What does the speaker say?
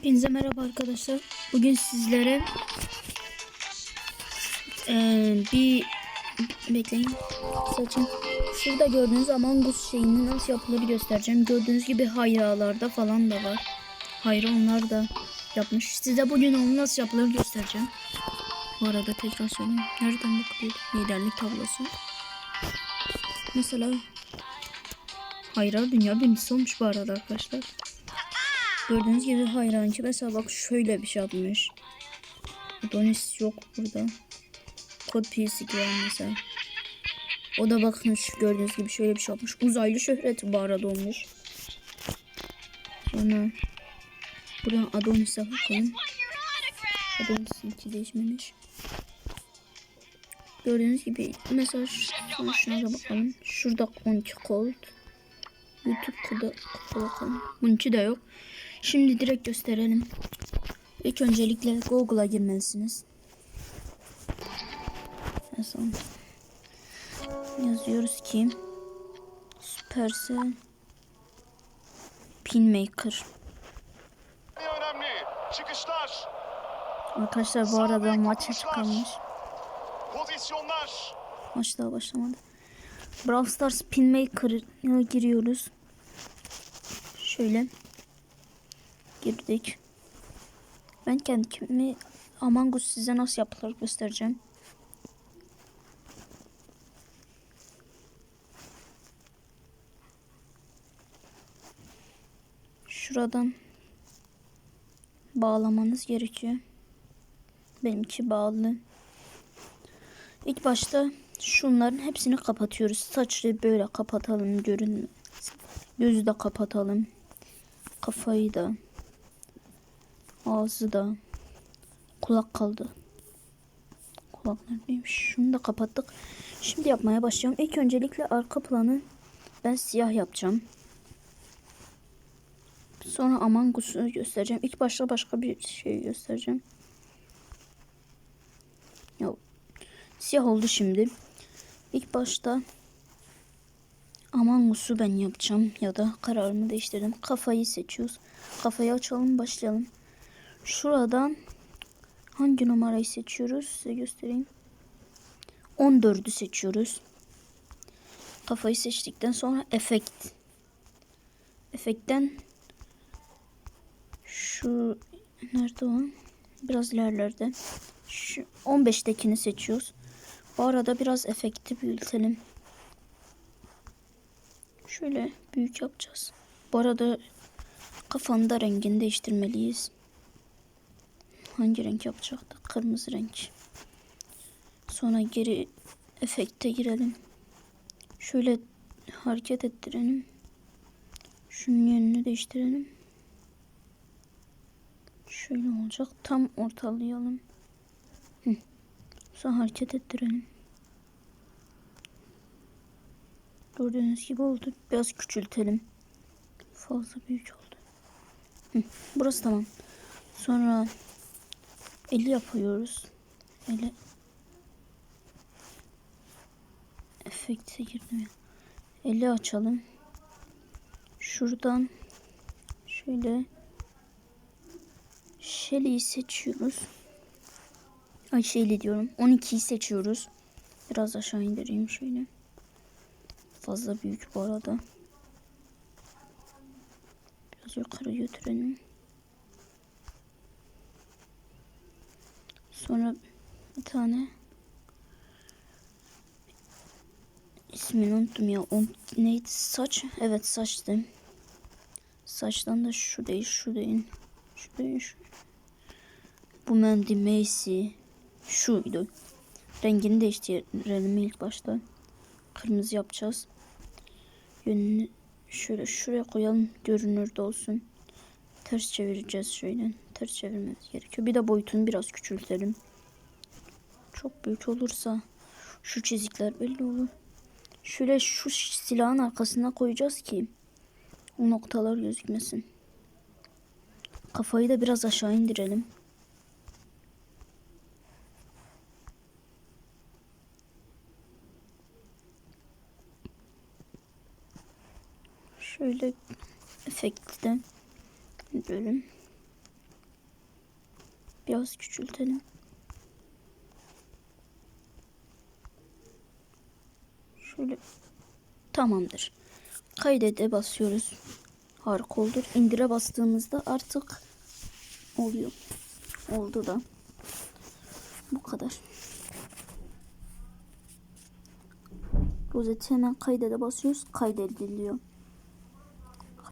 Hepinize merhaba arkadaşlar. Bugün sizlere eee, bir bekleyin. Saçım. Şurada gördüğünüz Among Us şeyini nasıl yapılır göstereceğim. Gördüğünüz gibi hayralarda falan da var. Hayra onlar da yapmış. Size bugün onu nasıl yapılır göstereceğim. Bu arada tekrar söyleyeyim. Nereden bakılıyor? Liderlik tablosu. Mesela Hayra dünya birincisi olmuş bu arada arkadaşlar. Gördüğünüz gibi hayranki mesela bak şöyle bir şey yapmış. Adonis yok burada. Kod pisik var mesela. O da bakın şu gördüğünüz gibi şöyle bir şey yapmış. Uzaylı şöhreti bu arada olmuş. Sonra buradan Adonis'e bakalım. Adonis'in içi değişmemiş. Gördüğünüz gibi mesela şu- sonra şuna da bakalım. Şurada 12 gold. YouTube kuda bakalım. Bununki de yok. Şimdi direkt gösterelim. İlk öncelikle Google'a girmelisiniz. En son yazıyoruz ki Supercell Pinmaker. Çıkışlar, Arkadaşlar bu arada maça çıkarmış. pozisyonlar. Maç daha başlamadı. Brawl Stars Pinmaker'a giriyoruz. Şöyle girdik. Ben kendimi Among Us size nasıl yapılır göstereceğim. Şuradan bağlamanız gerekiyor. Benimki bağlı. İlk başta şunların hepsini kapatıyoruz. Saçı böyle kapatalım görün. Gözü de kapatalım. Kafayı da. Ağzı da. Kulak kaldı. Kulak neredeymiş? Şunu da kapattık. Şimdi yapmaya başlayalım. İlk öncelikle arka planı ben siyah yapacağım. Sonra Among Us'u göstereceğim. İlk başta başka bir şey göstereceğim. Ya Siyah oldu şimdi. İlk başta Among Us'u ben yapacağım ya da kararımı değiştirdim. Kafayı seçiyoruz. Kafayı açalım başlayalım. Şuradan hangi numarayı seçiyoruz size göstereyim. 14'ü seçiyoruz. Kafayı seçtikten sonra efekt. Efektten şu nerede o? Biraz ilerlerde. Şu 15'tekini seçiyoruz. Bu arada biraz efekti büyütelim. Şöyle büyük yapacağız. Bu arada kafanın da rengini değiştirmeliyiz. Hangi renk yapacaktık? Kırmızı renk. Sonra geri efekte girelim. Şöyle hareket ettirelim. Şunun yönünü değiştirelim. Şöyle olacak. Tam ortalayalım. Hı. Sonra hareket ettirelim. Gördüğünüz gibi oldu. Biraz küçültelim. Fazla büyük oldu. Hı. Burası tamam. Sonra eli yapıyoruz. Eli efekte girdim ya. Eli açalım. Şuradan şöyle Shelly'yi seçiyoruz. Ay Shelly diyorum. 12'yi seçiyoruz. Biraz aşağı indireyim şöyle. Fazla büyük bu arada. Biraz yukarı götürelim. Sonra bir tane ismini unuttum ya. O neydi? Saç. Evet saçtı. Saçtan da şu değil, şu değil. Şu değil, şu. Bu Mandy Macy. Şuydu. Rengini değiştirelim ilk başta. Kırmızı yapacağız. Yönünü şöyle şuraya koyalım. Görünürde olsun. Ters çevireceğiz şöyle. Ters çevirmemiz gerekiyor. Bir de boyutunu biraz küçültelim. Çok büyük olursa şu çizikler belli olur. Şöyle şu silahın arkasına koyacağız ki o noktalar gözükmesin. Kafayı da biraz aşağı indirelim. Şöyle efektten bölüm. Biraz küçültelim. Şöyle tamamdır. Kaydede basıyoruz. Harika olur. İndire bastığımızda artık oluyor. Oldu da. Bu kadar. Rozeti hemen kaydede basıyoruz. Kaydediliyor.